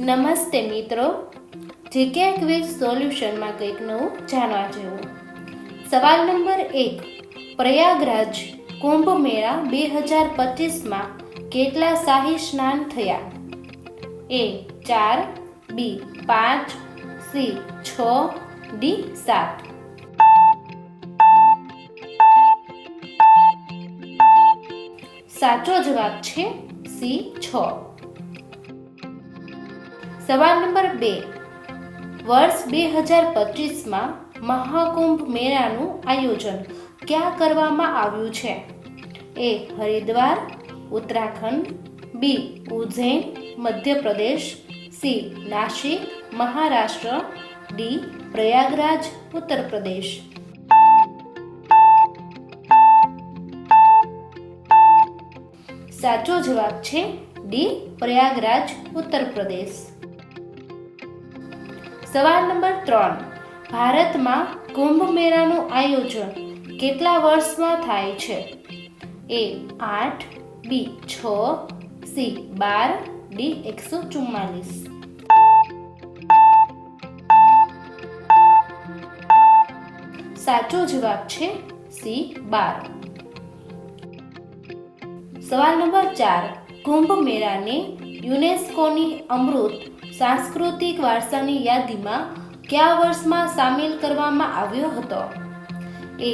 નમસ્તે મિત્રો. GK quiz સોલ્યુશનમાં કંઈક નવું જાણવા જેવું. સવાલ નંબર એક. પ્રયાગરાજ કુંભ મેળા બે હજાર પચીસમાં કેટલા શાહી સ્નાન થયા? એ ચાર, બી પાંચ, સી છ, ડી સાત. સાચો જવાબ છે સી છ. સવાલ નંબર બે. વર્ષ બે હજાર પચીસમાં મહાકુંભ મેળાનું આયોજન ક્યાં કરવામાં આવ્યું છે? A. Haridwar, Uttarakhand, B. Ujjain, Madhya Pradesh, C. Nashik, Maharashtra, D. Prayagraj Uttar Pradesh સાચો જવાબ છે ડી. પ્રયાગરાજ ઉત્તર પ્રદેશ સવાલ નંબર ત્રણ. ભારતમાં કુંભ મેળાનું આયોજન કેટલા વર્ષમાં થાય છે? એ આઠ, બી છ, સી બાર, ડી એકસો ચુમ્માલીસ. સાચો જવાબ છે સી બાર. સવાલ નંબર ચાર. કુંભ મેળાને યુનેસ્કોની અમૃત સાંસ્કૃતિક વારસાની યાદીમાં કયા વર્ષમાં સામેલ કરવામાં આવ્યો હતો? એ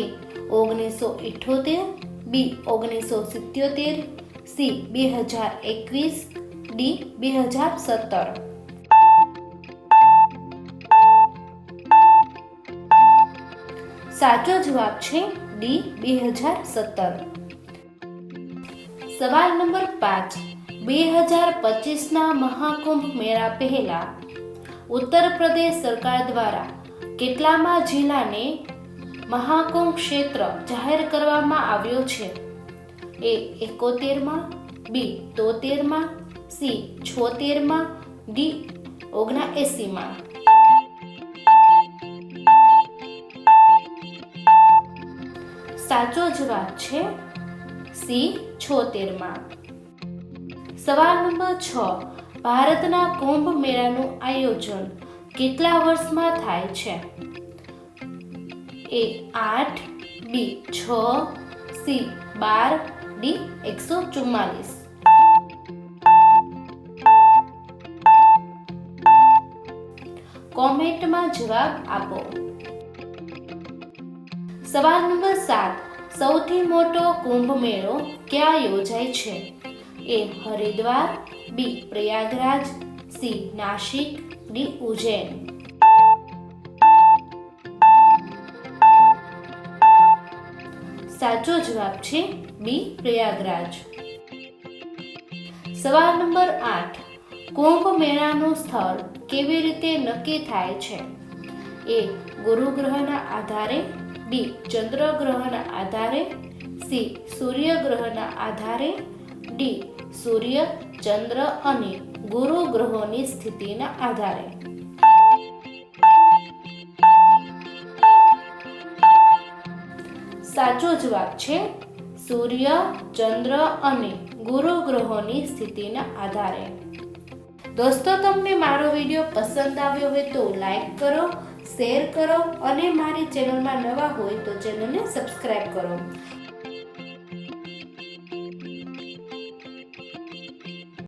ઓગણીસો ઇઠ્ઠોતેર બી ઓગણીસો સિત્યોતેર, સી બે હજાર એકવીસ, ડી બે હજાર સત્તર. સાચો જવાબ છે ડી બે હજાર સત્તર. સવાલ નંબર પાંચ. બે હજાર પચીસના મહાકુંભ મેળા પહેલા ઉત્તર પ્રદેશ સરકાર દ્વારા કેટલામાં જિલ્લાને મહાકુંભ ક્ષેત્ર જાહેર કરવામાં આવ્યો છે? એ એકોતેરમાં, બી તોતેરમાં, સી છોતેરમાં, ડી ઓગણા એસીમાં સાચો જવાબ છે, સી છોતેરમાં. સવાલ નંબર છ. ભારતના કુંભ મેળાનું આયોજન કેટલા વર્ષમાં થાય છે? એ આઠ, બી છ, સી બાર, ડી એકસો ચુમ્માલીસ. કોમેન્ટમાં જવાબ આપો. સવાલ નંબર સાત. સૌથી મોટો કુંભ મેળો ક્યાં યોજાય છે? A Haridwar, B Prayagraj, C Nashik D Ujjain. સાચો જવાબ છે બી પ્રયાગરાજ. સવાલ નંબર આઠ. કુંભ મેળાનું સ્થળ કેવી રીતે નક્કી થાય છે? એ ગુરુ ગ્રહના આધારે, બી ચંદ્ર ગ્રહના આધારે, સી સૂર્ય ગ્રહના આધારે ડી સૂર્ય, ચંદ્ર અને ગુરુ ગ્રહોની સ્થિતિના આધારે. સાચો જવાબ છે, સૂર્ય, ચંદ્ર અને ગુરુ ગ્રહોની સ્થિતિના આધારે. દોસ્તો, તમને મારો વીડિયો પસંદ આવ્યો હોય તો લાઈક કરો, શેર કરો અને મારી ચેનલમાં નવા હોય તો ચેનલને સબસ્ક્રાઈબ કરો.